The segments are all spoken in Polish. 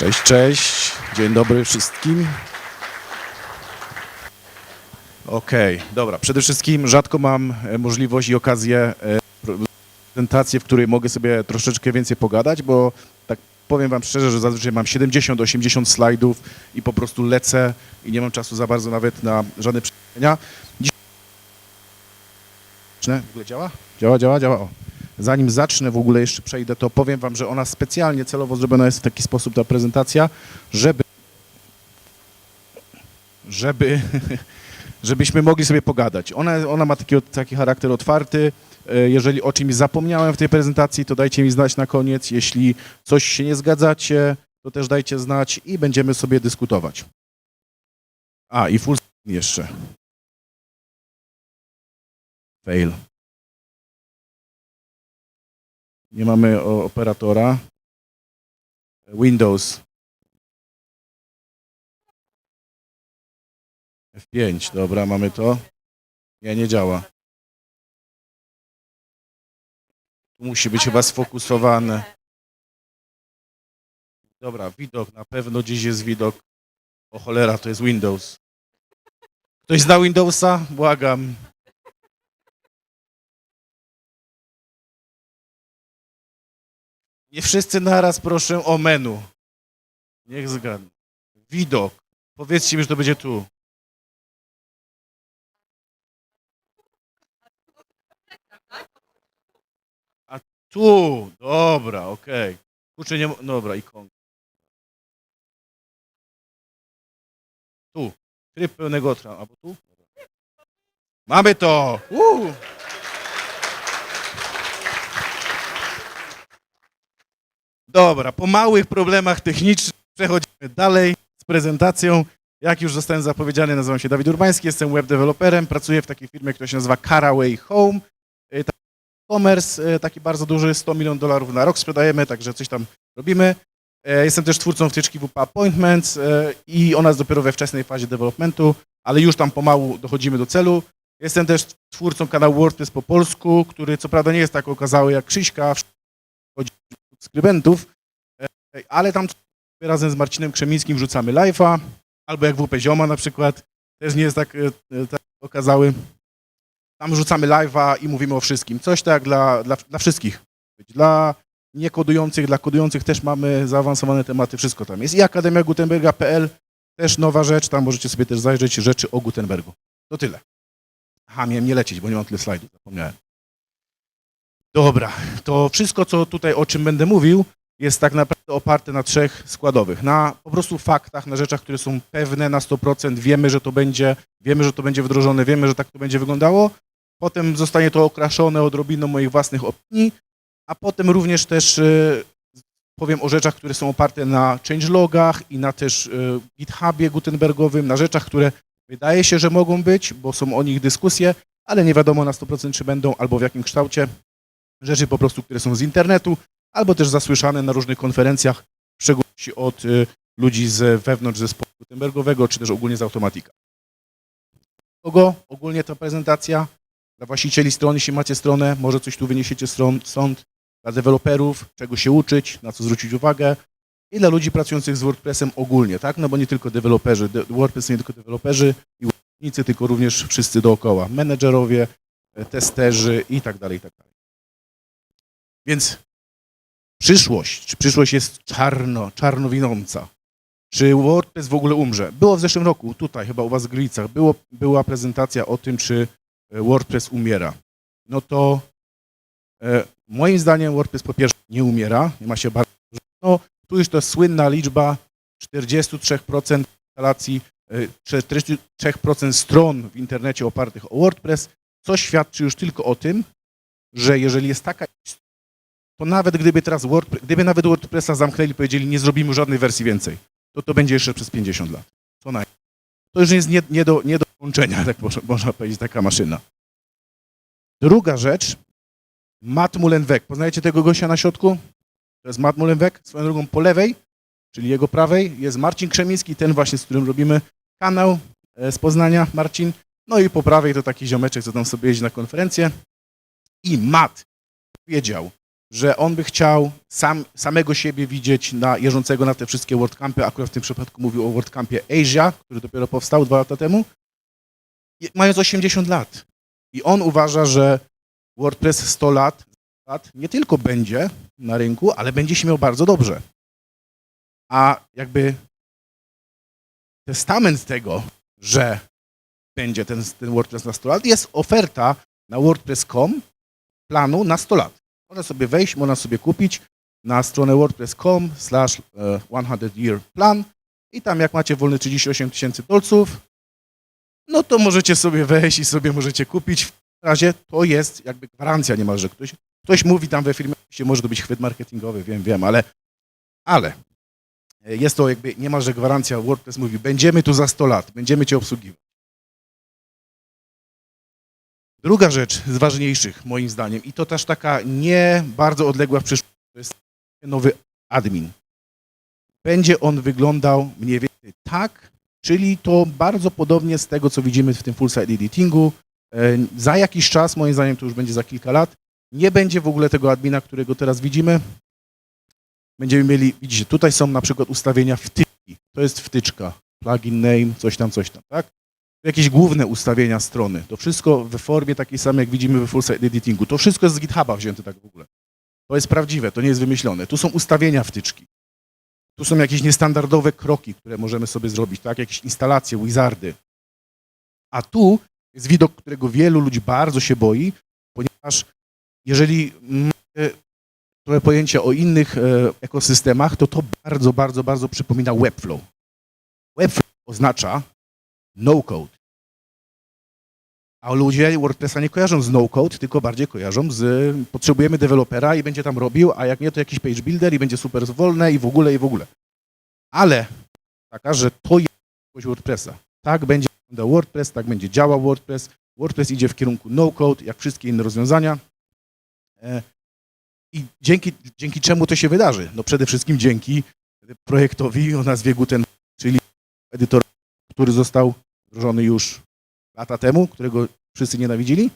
Cześć, cześć. Dzień dobry wszystkim. Okej, dobra. Przede wszystkim rzadko mam e, możliwość i okazję e, prezentację, w której mogę sobie troszeczkę więcej pogadać, bo tak powiem wam szczerze, że zazwyczaj mam 70-80 slajdów i po prostu lecę i nie mam czasu za bardzo nawet na żadne przedstawienia. Dziś... W ogóle działa? Działa, działa, działa. O. Zanim zacznę w ogóle jeszcze przejdę, to powiem wam, że ona specjalnie celowo zrobiona jest w taki sposób ta prezentacja, żeby żeby żebyśmy mogli sobie pogadać. Ona, ona ma taki, taki charakter otwarty. E, Jeżeli o czymś zapomniałem w tej prezentacji, to dajcie mi znać na koniec. Jeśli coś się nie zgadzacie, to też dajcie znać i będziemy sobie dyskutować. A, i full jeszcze. Fail. Nie mamy operatora. Windows. F5, dobra, mamy to. Nie, nie działa. Tu musi być chyba sfokusowane. Dobra, widok, na pewno gdzieś jest widok. O cholera, to jest Windows. Ktoś zna Windowsa? Błagam. Nie wszyscy naraz proszę o menu. Niech zgadnę. Widok. Powiedzcie mi, że to będzie tu. A tu, dobra, okej. Kurczę, nie... Dobra, ikonka. Tu. Tryb pełnego tra... Albo tu? Mamy to! Uuu. Dobra, po małych problemach technicznych przechodzimy dalej z prezentacją. Jak już zostałem zapowiedziany, nazywam się Dawid Urbański, jestem web developerem, pracuję w takiej firmie, która się nazywa Caraway Home. To E-commerce, y, taki bardzo duży, 100 milionów dolarów na rok sprzedajemy, także coś tam robimy. E, Jestem też twórcą wtyczki WP Appointments e, i ona jest dopiero we wczesnej fazie developmentu, ale już tam pomału dochodzimy do celu. Jestem też twórcą kanału WordPress po polsku, który co prawda nie jest tak okazały jak Krzyśka, chodzi skrybentów, ale tam razem z Marcinem Krzemińskim wrzucamy live'a, albo jak WP Zioma na przykład, też nie jest tak, e, e, tak okazały. Tam wrzucamy live'a i mówimy o wszystkim. Coś tak dla, dla, dla wszystkich. Dla niekodujących, dla kodujących też mamy zaawansowane tematy, wszystko tam jest. I Akademia Gutenberga.pl, też nowa rzecz, tam możecie sobie też zajrzeć rzeczy o Gutenbergu. To tyle. Aha, miałem nie lecieć, bo nie mam tyle slajdów, zapomniałem. Dobra, to wszystko, co tutaj, o czym będę mówił, jest tak naprawdę oparte na trzech składowych. Na po prostu faktach, na rzeczach, które są pewne na 100%, wiemy, że to będzie, wiemy, że to będzie wdrożone, wiemy, że tak to będzie wyglądało. Potem zostanie to okraszone odrobiną moich własnych opinii, a potem również też e, powiem o rzeczach, które są oparte na changelogach i na też e, GitHubie Gutenbergowym, na rzeczach, które wydaje się, że mogą być, bo są o nich dyskusje, ale nie wiadomo na 100% czy będą albo w jakim kształcie. Rzeczy po prostu, które są z internetu, albo też zasłyszane na różnych konferencjach, w szczególności od y, ludzi z wewnątrz zespołu Gutenbergowego, czy też ogólnie z Automatika. Kogo ogólnie ta prezentacja? Dla właścicieli strony, jeśli macie stronę, może coś tu wyniesiecie stąd, dla deweloperów, czego się uczyć, na co zwrócić uwagę i dla ludzi pracujących z WordPressem ogólnie, tak? No bo nie tylko deweloperzy, de- WordPress nie tylko deweloperzy i użytkownicy, tylko również wszyscy dookoła, menedżerowie, testerzy i tak dalej, i tak dalej. Więc przyszłość, przyszłość jest czarno, czarnowinąca? Czy WordPress w ogóle umrze? Było w zeszłym roku, tutaj chyba u was w Gliwicach, było, była prezentacja o tym, czy e, WordPress umiera. No to e, moim zdaniem WordPress po pierwsze nie umiera, nie ma się bardzo... No, tu już to słynna liczba 43% instalacji, e, 43% stron w internecie opartych o WordPress, co świadczy już tylko o tym, że jeżeli jest taka to nawet gdyby teraz WordPress, gdyby nawet WordPressa zamknęli powiedzieli, nie zrobimy żadnej wersji więcej, to to będzie jeszcze przez 50 lat. Co. To już jest nie, nie, do, nie do włączenia, tak można, można powiedzieć, taka maszyna. Druga rzecz, Matt Mullenweg. Poznajecie tego gościa na środku? To jest Matt Mullenweg. Swoją drugą po lewej, czyli jego prawej, jest Marcin Krzemiński, ten właśnie, z którym robimy kanał e, z Poznania, Marcin. No i po prawej to taki ziomeczek, co tam sobie jeździ na konferencję. I Matt powiedział, że on by chciał sam, samego siebie widzieć na, jeżdżącego na te wszystkie WordCampy. Akurat w tym przypadku mówił o WordCampie Asia, który dopiero powstał dwa lata temu, mając 80 lat. I on uważa, że WordPress 100 lat, lat nie tylko będzie na rynku, ale będzie się miał bardzo dobrze. A jakby testament tego, że będzie ten, ten WordPress na 100 lat, jest oferta na wordpress.com planu na 100 lat. Można sobie wejść, można sobie kupić na stronę wordpress.com slash e, 100 year plan i tam jak macie wolne 38 tysięcy dolców, no to możecie sobie wejść i sobie możecie kupić. W razie to jest jakby gwarancja niemalże. Ktoś, ktoś mówi tam we firmie, oczywiście może to być chwyt marketingowy, wiem, wiem, ale, ale e, jest to jakby niemalże gwarancja. WordPress mówi, będziemy tu za 100 lat, będziemy cię obsługiwać. Druga rzecz z ważniejszych, moim zdaniem, i to też taka nie bardzo odległa w przyszłości, to jest nowy admin. Będzie on wyglądał mniej więcej tak, czyli to bardzo podobnie z tego, co widzimy w tym full-site editingu. E, Za jakiś czas, moim zdaniem to już będzie za kilka lat, nie będzie w ogóle tego admina, którego teraz widzimy. Będziemy mieli, widzicie, tutaj są na przykład ustawienia wtyczki. To jest wtyczka, plugin name, coś tam, coś tam, tak? Jakieś główne ustawienia strony. To wszystko w formie takiej samej, jak widzimy we full site editingu. To wszystko jest z GitHuba wzięte tak w ogóle. To jest prawdziwe, to nie jest wymyślone. Tu są ustawienia wtyczki. Tu są jakieś niestandardowe kroki, które możemy sobie zrobić, tak? Jakieś instalacje, wizardy. A tu jest widok, którego wielu ludzi bardzo się boi, ponieważ jeżeli macie trochę pojęcie o innych e, ekosystemach, to to bardzo, bardzo, bardzo przypomina Webflow. Webflow oznacza no-code. A ludzie WordPressa nie kojarzą z no-code, tylko bardziej kojarzą z potrzebujemy dewelopera i będzie tam robił, a jak nie, to jakiś page builder i będzie super wolne i w ogóle, i w ogóle. Ale taka, że to jest WordPressa. Tak będzie wyglądał WordPress, tak będzie działał WordPress. WordPress idzie w kierunku no-code, jak wszystkie inne rozwiązania. E, I dzięki, dzięki czemu to się wydarzy? No przede wszystkim dzięki projektowi o nazwie Gutenberg, czyli edytor który został wdrożony już lata temu, którego wszyscy nienawidzili.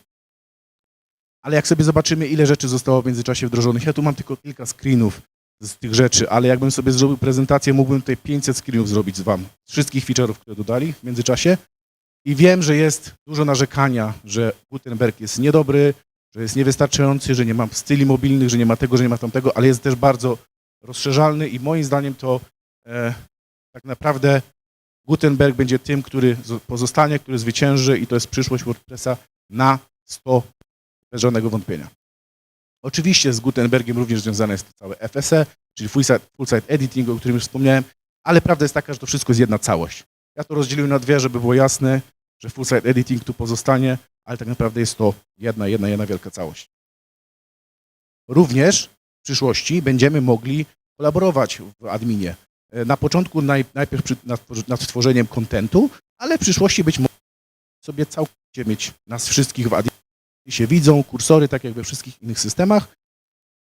Ale jak sobie zobaczymy, ile rzeczy zostało w międzyczasie wdrożonych, ja tu mam tylko kilka screenów z tych rzeczy, ale jakbym sobie zrobił prezentację, mógłbym tutaj 500 screenów zrobić z wam, z wszystkich feature'ów, które dodali w międzyczasie. I wiem, że jest dużo narzekania, że Gutenberg jest niedobry, że jest niewystarczający, że nie ma styli mobilnych, że nie ma tego, że nie ma tamtego, ale jest też bardzo rozszerzalny i moim zdaniem to e, tak naprawdę Gutenberg będzie tym, który zo- pozostanie, który zwycięży i to jest przyszłość WordPressa na 100 bez żadnego wątpienia. Oczywiście z Gutenbergiem również związane jest całe FSE, czyli full site, full site editing, o którym już wspomniałem, ale prawda jest taka, że to wszystko jest jedna całość. Ja to rozdzieliłem na dwie, żeby było jasne, że full site editing tu pozostanie, ale tak naprawdę jest to jedna, jedna, jedna wielka całość. Również w przyszłości będziemy mogli kolaborować w adminie. E, Na początku naj, najpierw przy, nad, nad tworzeniem kontentu, ale w przyszłości być może sobie całkowicie mieć nas wszystkich w adminie. się widzą, kursory, tak jak we wszystkich innych systemach.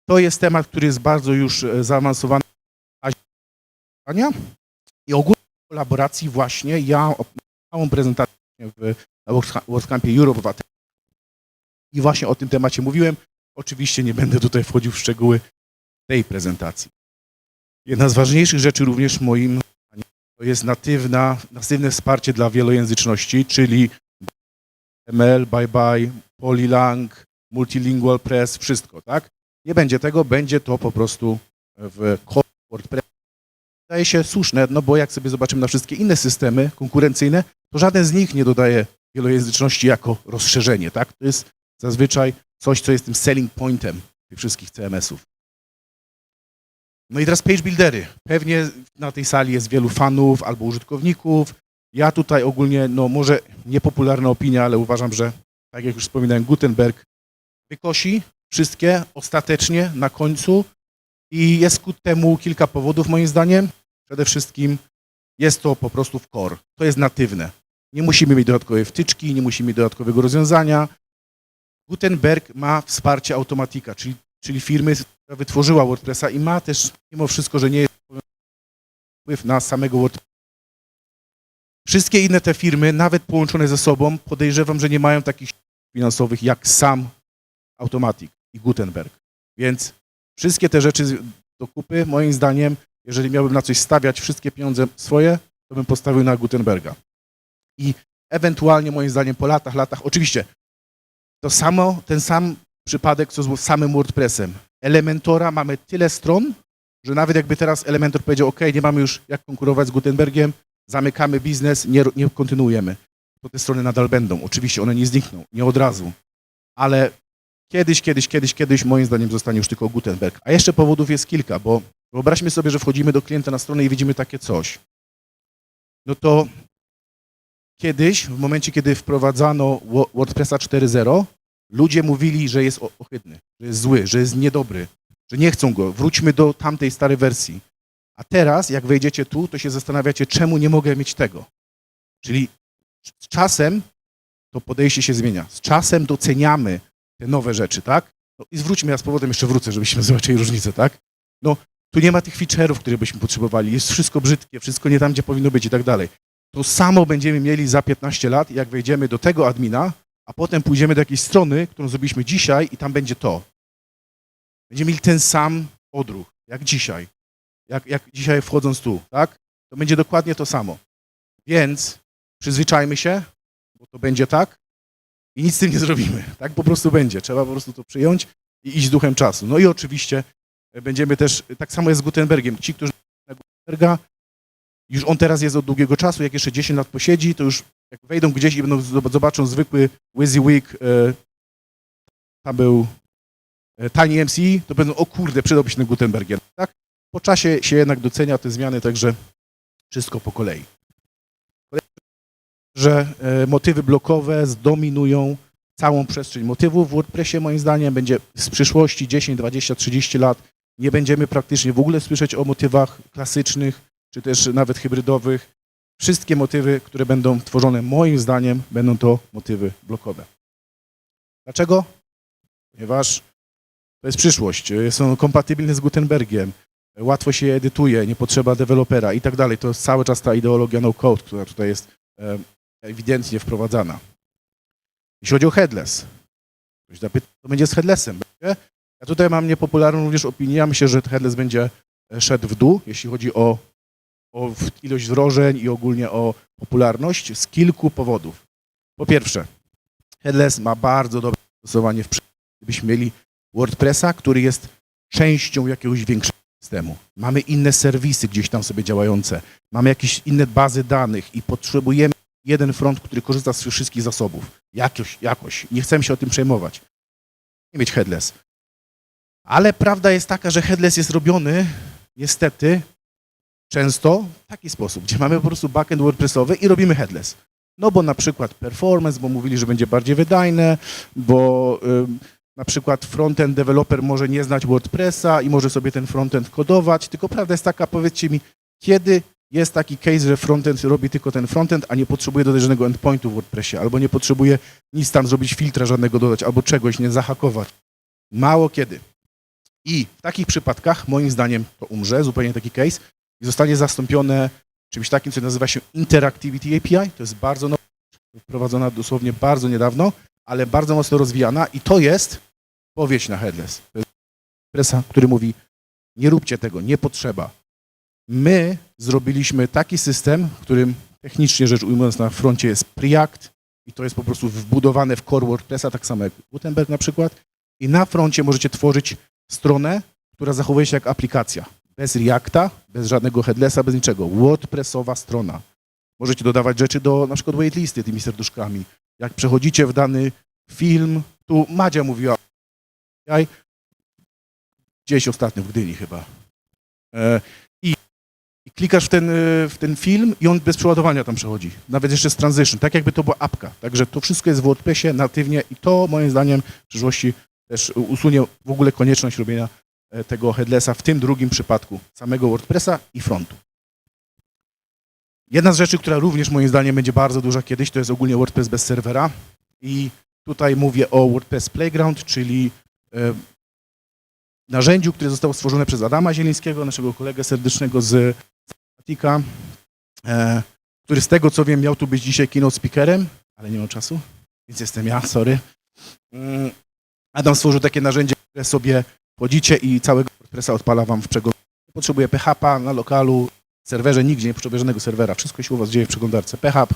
To jest temat, który jest bardzo już e, zaawansowany i ogólnie kolaboracji właśnie ja małą prezentację w, na WordCampie Europe w i właśnie o tym temacie mówiłem. Oczywiście nie będę tutaj wchodził w szczegóły tej prezentacji. Jedna z ważniejszych rzeczy również moim to jest natywna, natywne wsparcie dla wielojęzyczności, czyli ML, bye bye, Polylang, Multilingual Press, wszystko, tak? Nie będzie tego, będzie to po prostu w WordPress. Wydaje się słuszne, no bo jak sobie zobaczymy na wszystkie inne systemy konkurencyjne, to żaden z nich nie dodaje wielojęzyczności jako rozszerzenie, tak? To jest zazwyczaj coś, co jest tym selling pointem tych wszystkich CMS-ów. No i teraz page buildery. Pewnie na tej sali jest wielu fanów albo użytkowników. Ja tutaj ogólnie, no może niepopularna opinia, ale uważam, że tak jak już wspominałem, Gutenberg wykosi wszystkie ostatecznie na końcu i jest ku temu kilka powodów moim zdaniem. Przede wszystkim jest to po prostu w core. To jest natywne. Nie musimy mieć dodatkowej wtyczki, nie musimy mieć dodatkowego rozwiązania. Gutenberg ma wsparcie Automatika, czyli, czyli firmy, która wytworzyła WordPressa i ma też, mimo wszystko, że nie jest wpływ na samego WordPressa. Wszystkie inne te firmy, nawet połączone ze sobą, podejrzewam, że nie mają takich finansowych jak sam Automatic i Gutenberg. Więc Wszystkie te rzeczy do kupy, moim zdaniem, jeżeli miałbym na coś stawiać wszystkie pieniądze swoje, to bym postawił na Gutenberga. I ewentualnie, moim zdaniem, po latach, latach, oczywiście, to samo, ten sam przypadek, co z samym WordPressem. Elementora mamy tyle stron, że nawet jakby teraz Elementor powiedział, OK, nie mamy już jak konkurować z Gutenbergiem, zamykamy biznes, nie, nie kontynuujemy, to te strony nadal będą. Oczywiście one nie znikną, nie od razu, ale kiedyś, kiedyś, kiedyś, kiedyś moim zdaniem zostanie już tylko Gutenberg. A jeszcze powodów jest kilka, bo wyobraźmy sobie, że wchodzimy do klienta na stronę i widzimy takie coś. No to kiedyś, w momencie, kiedy wprowadzano Wo- WordPressa 4.0, ludzie mówili, że jest ohydny, że jest zły, że jest niedobry, że nie chcą go. Wróćmy do tamtej starej wersji. A teraz, jak wejdziecie tu, to się zastanawiacie, czemu nie mogę mieć tego. Czyli z czasem to podejście się zmienia. Z czasem doceniamy te nowe rzeczy, tak? No i zwróćmy, ja z powrotem jeszcze wrócę, żebyśmy zobaczyli różnicę, tak? No, tu nie ma tych feature'ów, które byśmy potrzebowali. Jest wszystko brzydkie, wszystko nie tam, gdzie powinno być i tak dalej. To samo będziemy mieli za 15 lat, jak wejdziemy do tego admina, a potem pójdziemy do jakiejś strony, którą zrobiliśmy dzisiaj i tam będzie to. Będziemy mieli ten sam odruch, jak dzisiaj. Jak, jak dzisiaj wchodząc tu, tak? To będzie dokładnie to samo. Więc przyzwyczajmy się, bo to będzie tak i nic z tym nie zrobimy. Tak po prostu będzie. Trzeba po prostu to przyjąć i iść z duchem czasu. No i oczywiście będziemy też, tak samo jest z Gutenbergiem. Ci, którzy na Gutenberga, już on teraz jest od długiego czasu, jak jeszcze 10 lat posiedzi, to już jak wejdą gdzieś i będą zob- zobaczą zwykły WYSIWYG, e, tam był e, Tiny MC, to będą, o kurde, przydałby się ten tak? Po czasie się jednak docenia te zmiany, także wszystko po kolei. Że e, motywy blokowe zdominują całą przestrzeń motywów w WordPressie, moim zdaniem, będzie z przyszłości 10, 20, 30 lat. Nie będziemy praktycznie w ogóle słyszeć o motywach klasycznych, czy też nawet hybrydowych. Wszystkie motywy, które będą tworzone, moim zdaniem, będą to motywy blokowe. Dlaczego? Ponieważ to jest przyszłość. e, Są kompatybilne z Gutenbergiem. e, Łatwo się je edytuje, nie potrzeba dewelopera i tak dalej. To jest cały czas ta ideologia no-code, która tutaj jest e, ewidentnie wprowadzana. Jeśli chodzi o headless, ktoś zapyta, co będzie z headlessem? Będzie? Ja tutaj mam niepopularną również opinię. Ja myślę, że headless będzie szedł w dół, jeśli chodzi o, o ilość wdrożeń i ogólnie o popularność z kilku powodów. Po pierwsze, headless ma bardzo dobre zastosowanie w gdybyśmy mieli WordPressa, który jest częścią jakiegoś większego systemu. Mamy inne serwisy gdzieś tam sobie działające, mamy jakieś inne bazy danych i potrzebujemy jeden front, który korzysta z wszystkich zasobów. Jakoś, jakoś. Nie chcemy się o tym przejmować. Nie mieć headless. Ale prawda jest taka, że headless jest robiony niestety często w taki sposób, gdzie mamy po prostu backend WordPressowy i robimy headless. No bo na przykład performance, bo mówili, że będzie bardziej wydajne, bo na przykład frontend developer może nie znać WordPressa i może sobie ten frontend kodować, tylko prawda jest taka, powiedzcie mi, kiedy jest taki case, że frontend robi tylko ten frontend, a nie potrzebuje dodać żadnego endpointu w WordPressie, albo nie potrzebuje nic tam zrobić, filtra żadnego dodać, albo czegoś, nie zahakować. Mało kiedy. I w takich przypadkach, moim zdaniem, to umrze, zupełnie taki case, i zostanie zastąpione czymś takim, co nazywa się Interactivity API. To jest bardzo nowa, wprowadzona dosłownie bardzo niedawno, ale bardzo mocno rozwijana i to jest powieść na headless. To jest presa, który mówi, nie róbcie tego, nie potrzeba. My zrobiliśmy taki system, w którym technicznie rzecz ujmując na froncie jest Preact i to jest po prostu wbudowane w core WordPressa, tak samo jak Gutenberg na przykład. I na froncie możecie tworzyć stronę, która zachowuje się jak aplikacja. Bez Reacta, bez żadnego headlessa, bez niczego. WordPressowa strona. Możecie dodawać rzeczy do na przykład waitlisty tymi serduszkami. Jak przechodzicie w dany film, tu Madzia mówiła, gdzieś ostatnio w Gdyni chyba. E, I, i klikasz w ten, e, w ten film i on bez przeładowania tam przechodzi. Nawet jeszcze z transition, tak jakby to była apka. Także to wszystko jest w WordPressie natywnie i to moim zdaniem w przyszłości też usunie w ogóle konieczność robienia tego headlessa w tym drugim przypadku samego WordPressa i frontu. Jedna z rzeczy, która również moim zdaniem będzie bardzo duża kiedyś, to jest ogólnie WordPress bez serwera i tutaj mówię o WordPress Playground, czyli e, narzędziu, które zostało stworzone przez Adama Zielińskiego, naszego kolegę serdecznego z Matika, e, który z tego co wiem miał tu być dzisiaj keynote speakerem, ale nie mam czasu, więc jestem ja, sorry. Mm, Adam stworzył takie narzędzie, które sobie wchodzicie i całego WordPressa odpala wam w przeglądarce. Potrzebuje PHP na lokalu, serwerze, nigdzie nie potrzebuje żadnego serwera. Wszystko się u was dzieje w przeglądarce PHP,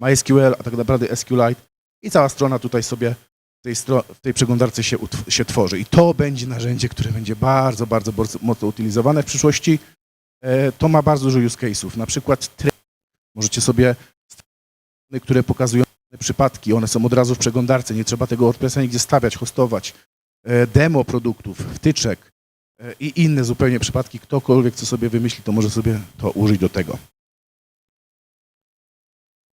MySQL, a tak naprawdę SQLite i cała strona tutaj sobie w tej, w tej przeglądarce się, się tworzy. I to będzie narzędzie, które będzie bardzo, bardzo, bardzo mocno utylizowane w przyszłości. E, To ma bardzo dużo use case'ów. Na przykład możecie sobie które pokazują przypadki, one są od razu w przeglądarce, nie trzeba tego WordPressa nigdzie stawiać, hostować. E, Demo produktów, wtyczek e, i inne zupełnie przypadki. Ktokolwiek, co sobie wymyśli, to może sobie to użyć do tego.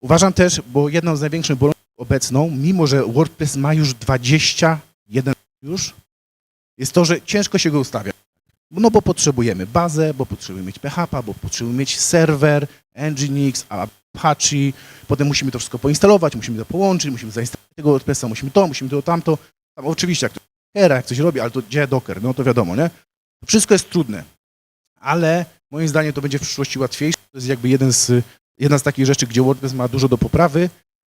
Uważam też, bo jedną z największych bolączek obecną, mimo że WordPress ma już 21 już, jest to, że ciężko się go ustawia. No bo potrzebujemy bazę, bo potrzebujemy mieć PHP, bo potrzebujemy mieć serwer, Nginx, Apache, potem musimy to wszystko poinstalować, musimy to połączyć, musimy zainstalować tego WordPressa, musimy to, musimy to, tamto. Tam oczywiście, jak Dockera, jak coś robi, ale to gdzie Docker, no to wiadomo, nie? Wszystko jest trudne, ale moim zdaniem to będzie w przyszłości łatwiejsze. To jest jakby jeden z, jedna z takich rzeczy, gdzie WordPress ma dużo do poprawy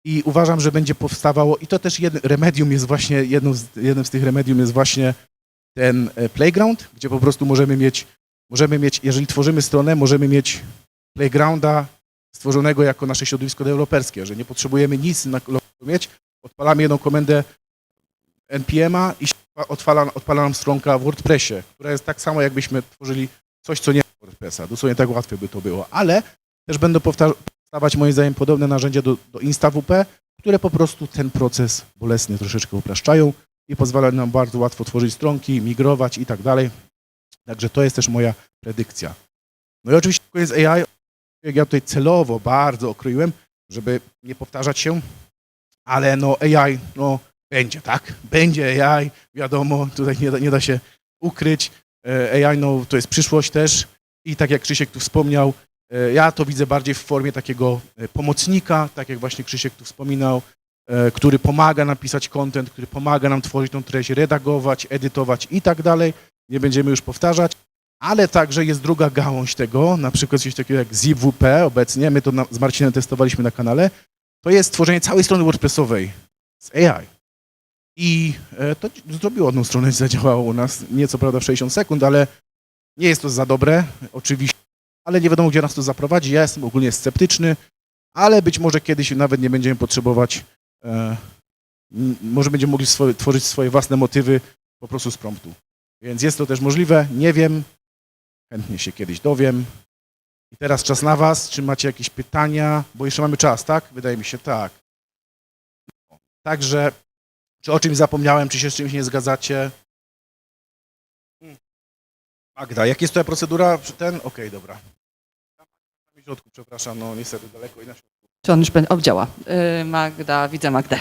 i uważam, że będzie powstawało, i to też jedno, remedium jest właśnie, jedną z, jednym z tych remedium jest właśnie ten e, playground, gdzie po prostu możemy mieć, możemy mieć, jeżeli tworzymy stronę, możemy mieć playgrounda stworzonego jako nasze środowisko deweloperskie, że nie potrzebujemy nic na mieć, odpalamy jedną komendę npm-a i się odpala, odpala nam stronka w WordPressie, która jest tak samo, jakbyśmy tworzyli coś, co nie ma WordPressa. Dosłownie tak łatwo by to było, ale też będą powstawać moim zdaniem podobne narzędzia do, do InstaWP, które po prostu ten proces bolesny troszeczkę upraszczają i pozwalają nam bardzo łatwo tworzyć stronki, migrować i tak dalej. Także to jest też moja predykcja. No i oczywiście koniec AI, jak ja tutaj celowo bardzo okroiłem, żeby nie powtarzać się, ale no AI, no będzie, tak? Będzie AI, wiadomo, tutaj nie da, nie da się ukryć. E, AI, no to jest przyszłość też i tak jak Krzysiek tu wspomniał, e, ja to widzę bardziej w formie takiego e, pomocnika, tak jak właśnie Krzysiek tu wspominał, który pomaga nam pisać content, który pomaga nam tworzyć tą treść, redagować, edytować i tak dalej. Nie będziemy już powtarzać, ale także jest druga gałąź tego, na przykład coś takiego jak ZipWP obecnie, my to na, z Marcinem testowaliśmy na kanale, to jest tworzenie całej strony WordPressowej z AI. I e, to zrobiło одną stronę, zadziałało u nas, nie co prawda w 60 sekund, ale nie jest to za dobre, oczywiście, ale nie wiadomo, gdzie nas to zaprowadzi. Ja jestem ogólnie sceptyczny, ale być może kiedyś nawet nie będziemy potrzebować, e, może będziemy mogli swoje, tworzyć swoje własne motywy po prostu z promptu. Więc jest to też możliwe, nie wiem, chętnie się kiedyś dowiem. I teraz czas na Was, czy macie jakieś pytania, bo jeszcze mamy czas, tak? Wydaje mi się tak. Także, czy o czymś zapomniałem, czy się z czymś nie zgadzacie? Magda, jak jest twoja procedura? Ten? Okej, dobra. W środku, przepraszam, no niestety daleko i na środku. Czy on już będzie obdziała? Yy, Magda, widzę Magdę.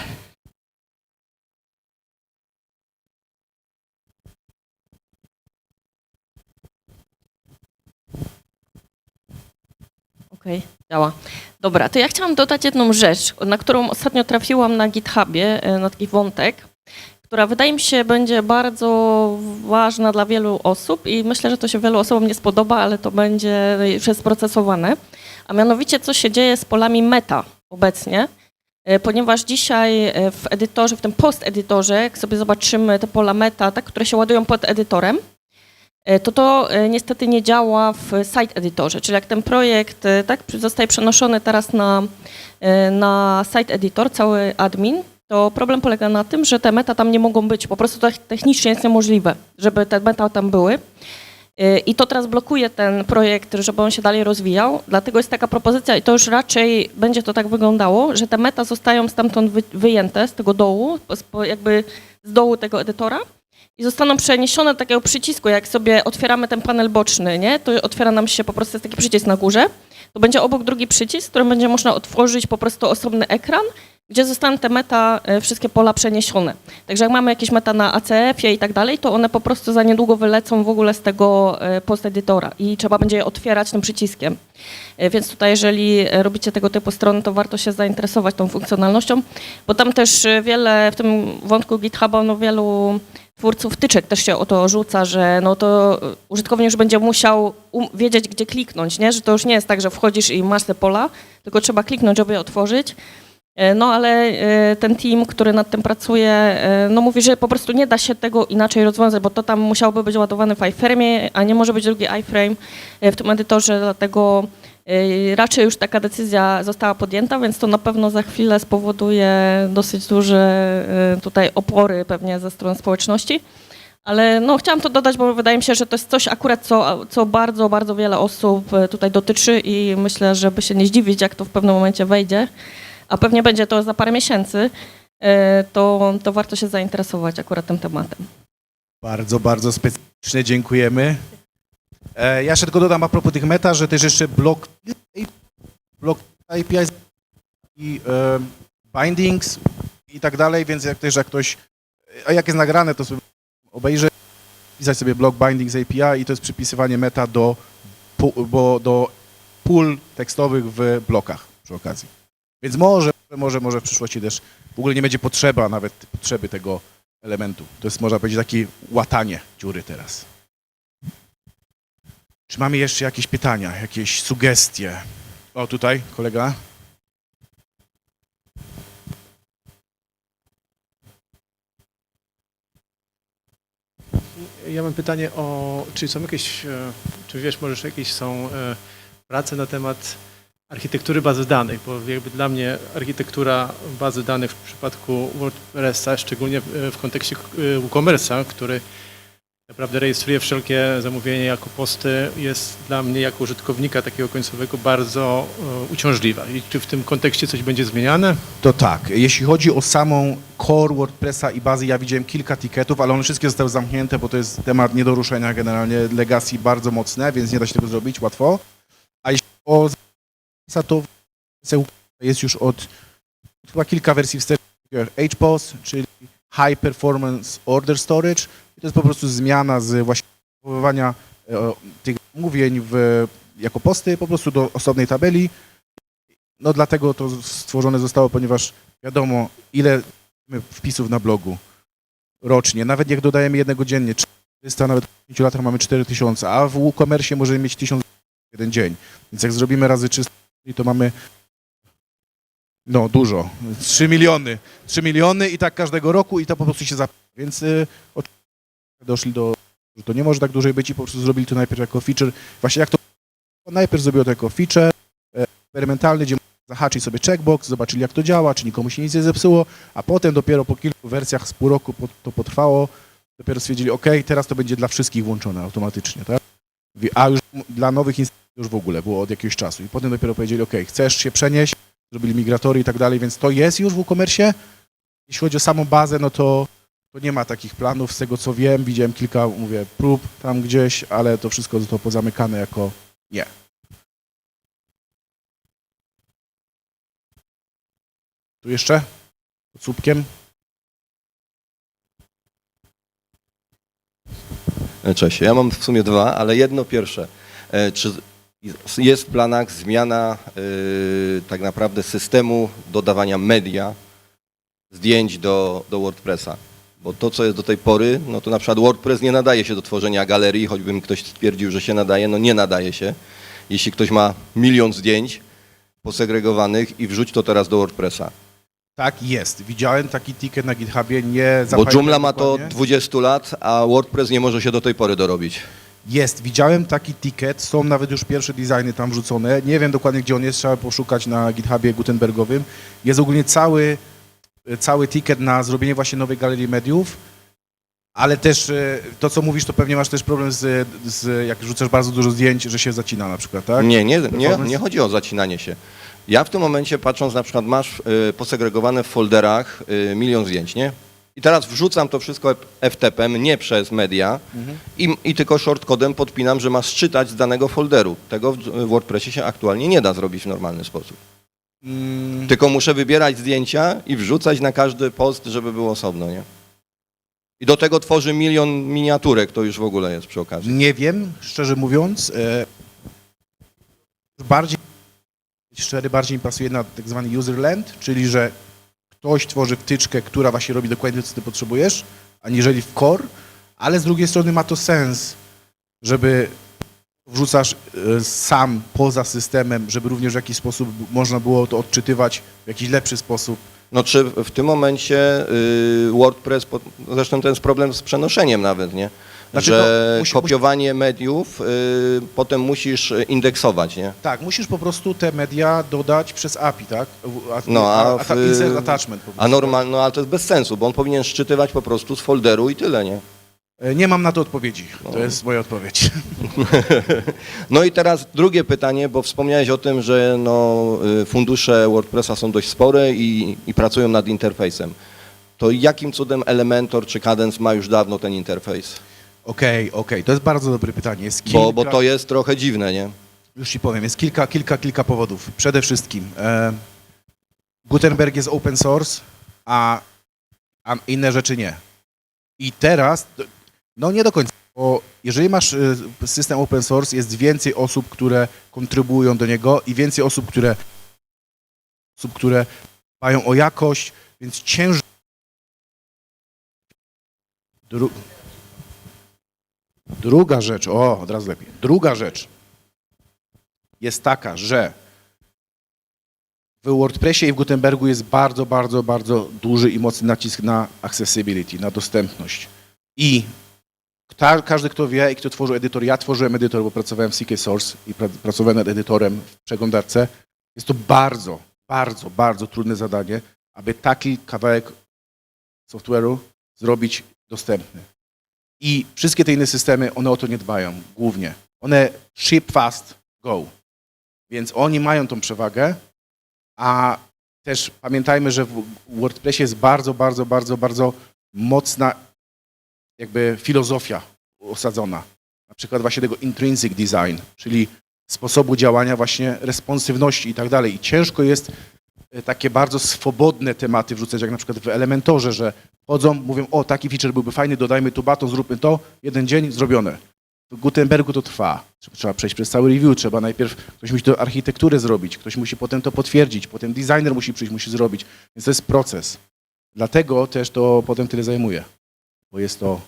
Okej, działa. Dobra, to ja chciałam dodać jedną rzecz, na którą ostatnio trafiłam na GitHubie, e, na taki wątek, która wydaje mi się będzie bardzo ważna dla wielu osób i myślę, że to się wielu osobom nie spodoba, ale to będzie jest procesowane. A mianowicie, co się dzieje z polami meta obecnie, e, ponieważ dzisiaj e, w edytorze, w tym post-edytorze, jak sobie zobaczymy te pola meta, tak, które się ładują pod edytorem, to to e, niestety nie działa w site editorze, czyli jak ten projekt e, tak zostaje przenoszony teraz na, e, na site editor, cały admin, to problem polega na tym, że te meta tam nie mogą być, po prostu to technicznie jest niemożliwe, żeby te meta tam były. E, I to teraz blokuje ten projekt, żeby on się dalej rozwijał. Dlatego jest taka propozycja, i to już raczej będzie to tak wyglądało, że te meta zostają stamtąd wy, wyjęte z tego dołu, jakby z dołu tego edytora i zostaną przeniesione do takiego przycisku, jak sobie otwieramy ten panel boczny, nie? to otwiera nam się po prostu taki przycisk na górze, to będzie obok drugi przycisk, którym będzie można otworzyć po prostu osobny ekran, gdzie zostaną te meta, e, wszystkie pola przeniesione. Także jak mamy jakieś meta na ACF-ie i tak dalej, to one po prostu za niedługo wylecą w ogóle z tego e, post-edytora i trzeba będzie je otwierać tym przyciskiem. E, Więc tutaj, jeżeli robicie tego typu strony, to warto się zainteresować tą funkcjonalnością, bo tam też wiele, w tym wątku GitHuba, no wielu twórców wtyczek też się o to rzuca, że no to użytkownik już będzie musiał um- wiedzieć, gdzie kliknąć, nie? że to już nie jest tak, że wchodzisz i masz te pola, tylko trzeba kliknąć, żeby je otworzyć. E, No ale e, ten team, który nad tym pracuje, e, no mówi, że po prostu nie da się tego inaczej rozwiązać, bo to tam musiałoby być ładowane w iframe'ie, a nie może być drugi iframe w tym edytorze, dlatego raczej już taka decyzja została podjęta, więc to na pewno za chwilę spowoduje dosyć duże tutaj opory pewnie ze strony społeczności. Ale no, chciałam to dodać, bo wydaje mi się, że to jest coś akurat, co, co bardzo, bardzo wiele osób tutaj dotyczy i myślę, żeby się nie zdziwić, jak to w pewnym momencie wejdzie, a pewnie będzie to za parę miesięcy, e, to, to warto się zainteresować akurat tym tematem. Bardzo, bardzo specyficznie dziękujemy. E, ja jeszcze tylko dodam a propos tych meta, że też jeszcze blok, blok API i e, bindings i tak dalej, więc jak też jak ktoś, a jak jest nagrane, to sobie obejrzy, pisać sobie blok bindings API i to jest przypisywanie meta do, bo, do pól tekstowych w blokach przy okazji. Więc może, może, może w przyszłości też w ogóle nie będzie potrzeba nawet potrzeby tego elementu. To jest, można powiedzieć, takie łatanie dziury teraz. Czy mamy jeszcze jakieś pytania, jakieś sugestie? O, tutaj kolega. Ja mam pytanie o, czy są jakieś, e, czy wiesz, może jakieś są e, prace na temat architektury bazy danych, bo jakby dla mnie architektura bazy danych w przypadku WordPressa, szczególnie w, kontekście e, WooCommerce'a, który naprawdę rejestruje wszelkie zamówienia jako posty, jest dla mnie jako użytkownika takiego końcowego bardzo e, uciążliwa. I czy w tym kontekście coś będzie zmieniane? To tak, jeśli chodzi o samą core WordPressa i bazy, ja widziałem kilka tiketów, ale one wszystkie zostały zamknięte, bo to jest temat nie do ruszenia generalnie, legacy bardzo mocne, więc nie da się tego zrobić łatwo. A jeśli o WordPressa, to jest już od chyba kilka wersji wstecznych HPOS, czyli High Performance Order Storage. I to jest po prostu zmiana z właśnie przechowywania e, tych mówień w, jako posty po prostu do osobnej tabeli. No dlatego to stworzone zostało, ponieważ wiadomo, ile wpisów na blogu rocznie. Nawet jak dodajemy jednego dziennie, 400, nawet w 5 latach mamy 4000, a w WooCommerce możemy mieć 1000 w jeden dzień. Więc jak zrobimy razy 300, to mamy no dużo, 3 miliony. 3 miliony i tak każdego roku i to po prostu się zap... Więc y, doszli do, że to nie może tak dłużej być i po prostu zrobili to najpierw jako feature. Właśnie jak to najpierw zrobiło to jako feature e, eksperymentalny, gdzie zahaczyć sobie checkbox, zobaczyli jak to działa, czy nikomu się nic nie zepsuło, a potem dopiero po kilku wersjach z pół roku to potrwało, dopiero stwierdzili, ok, teraz to będzie dla wszystkich włączone automatycznie, tak? A już dla nowych instytucji już w ogóle było od jakiegoś czasu i potem dopiero powiedzieli, ok, chcesz się przenieść, zrobili migratory i tak dalej, więc to jest już w WooCommerce. Jeśli chodzi o samą bazę, no to, to nie ma takich planów, z tego co wiem, widziałem kilka, mówię, prób tam gdzieś, ale to wszystko zostało pozamykane jako nie. Tu jeszcze? Pod słupkiem? Cześć, ja mam w sumie dwa, ale jedno pierwsze. E, Czy jest w planach zmiana e, tak naprawdę systemu dodawania media, zdjęć do, do WordPressa? Bo to, co jest do tej pory, no to na przykład WordPress nie nadaje się do tworzenia galerii, choćbym ktoś stwierdził, że się nadaje, no nie nadaje się. Jeśli ktoś ma milion zdjęć posegregowanych i wrzuć to teraz do WordPressa. Tak, jest. Widziałem taki ticket na GitHubie, nie Bo Joomla ma to od dokładnie. 20 lat, a WordPress nie może się do tej pory dorobić. Jest, widziałem taki ticket, są nawet już pierwsze designy tam wrzucone. Nie wiem dokładnie, gdzie on jest, trzeba poszukać na GitHubie Gutenbergowym. Jest ogólnie cały, cały ticket na zrobienie właśnie nowej galerii mediów, ale też e, to, co mówisz, to pewnie masz też problem z, z jak rzucasz bardzo dużo zdjęć, że się zacina na przykład, tak? Nie, nie, nie, nie chodzi o zacinanie się. Ja w tym momencie patrząc na przykład masz y, posegregowane w folderach y, milion zdjęć, nie? I teraz wrzucam to wszystko FTP-em, nie przez media Mhm. i, i tylko shortcodem podpinam, że masz czytać z danego folderu. Tego w, w WordPressie się aktualnie nie da zrobić w normalny sposób. Mm, Tylko muszę wybierać zdjęcia i wrzucać na każdy post, żeby było osobno, nie? I do tego tworzy milion miniaturek, to już w ogóle jest przy okazji. Nie wiem, szczerze mówiąc. E, bardziej, szczery, bardziej mi pasuje na tak zwany userland, czyli że ktoś tworzy wtyczkę, która właśnie robi dokładnie to, co ty potrzebujesz, aniżeli w core, ale z drugiej strony ma to sens, żeby wrzucasz e, sam poza systemem, żeby również w jakiś sposób można było to odczytywać w jakiś lepszy sposób. No czy w tym momencie y, WordPress, zresztą to jest problem z przenoszeniem nawet, nie? Znaczy że to musi- kopiowanie mediów y, potem musisz indeksować, nie? Tak, musisz po prostu te media dodać przez API, tak? A, No, a a, w- insert attachment po prostu. A normal, no ale to jest bez sensu, bo on powinien szczytywać po prostu z folderu i tyle, nie? E, Nie mam na to odpowiedzi. To No. jest moja odpowiedź. No i teraz drugie pytanie, bo wspomniałeś o tym, że no, y, fundusze WordPressa są dość spore i, i pracują nad interfejsem. To jakim cudem Elementor czy Cadence ma już dawno ten interfejs? Okej, okej, to jest bardzo dobre pytanie. Jest kilka, Bo, bo to jest trochę dziwne, nie? Już ci powiem, jest kilka, kilka, kilka powodów. Przede wszystkim e, Gutenberg jest open source, a, a inne rzeczy nie. I teraz, no nie do końca, bo jeżeli masz e, system open source, jest więcej osób, które kontrybują do niego i więcej osób, które, osób, które dbają o jakość, więc ciężko. Dru... Druga rzecz, o, od razu lepiej. Druga rzecz jest taka, że w WordPressie i w Gutenbergu jest bardzo, bardzo, bardzo duży i mocny nacisk na accessibility, na dostępność. I kta, każdy, kto wie i kto tworzył edytor, ja tworzyłem edytor, bo pracowałem w CK Source i pra, pracowałem nad edytorem w przeglądarce. Jest to bardzo, bardzo, bardzo trudne zadanie, aby taki kawałek software'u zrobić dostępny. I wszystkie te inne systemy, one o to nie dbają, głównie. One ship fast, go. Więc oni mają tą przewagę, a też pamiętajmy, że w WordPressie jest bardzo, bardzo, bardzo, bardzo mocna jakby filozofia osadzona. Na przykład właśnie tego intrinsic design, czyli sposobu działania właśnie responsywności i tak dalej. I ciężko jest takie bardzo swobodne tematy wrzucać, jak na przykład w Elementorze, że chodzą, mówią, o taki feature byłby fajny, dodajmy tu baton, zróbmy to, jeden dzień, zrobione. W Gutenbergu to trwa. Trzeba przejść przez cały review, trzeba najpierw, ktoś musi to architekturę zrobić, ktoś musi potem to potwierdzić, potem designer musi przyjść, musi zrobić. Więc to jest proces. Dlatego też to potem tyle zajmuje, bo jest to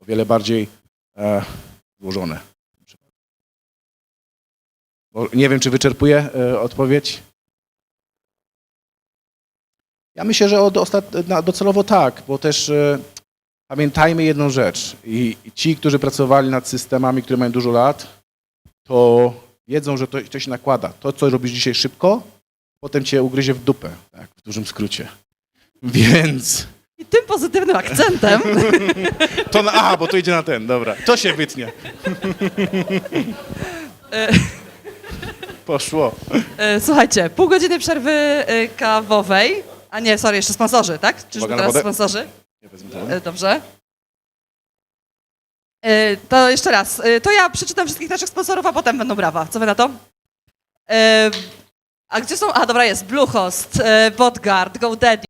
o wiele bardziej e, złożone. Bo nie wiem, czy wyczerpuje e, odpowiedź. Ja myślę, że od ostat... na- docelowo tak, bo też e, pamiętajmy jedną rzecz. I i ci, którzy pracowali nad systemami, które mają dużo lat, to wiedzą, że to, to się nakłada. To, co robisz dzisiaj szybko, potem cię ugryzie w dupę, tak, w dużym skrócie. Więc I tym pozytywnym akcentem to na, aha, bo to idzie na ten, dobra. To się wytnie. e, Poszło. e, słuchajcie, pół godziny przerwy e, kawowej. A nie, sorry, jeszcze sponsorzy, tak? Czyżby Uwaga na teraz wodę. sponsorzy? Nie wezmę. E, Dobrze. E, To jeszcze raz. E, To ja przeczytam wszystkich naszych sponsorów, a potem będą brawa. Co wy na to? E, A gdzie są? A dobra, jest Bluehost, e, Botguard, GoDaddy,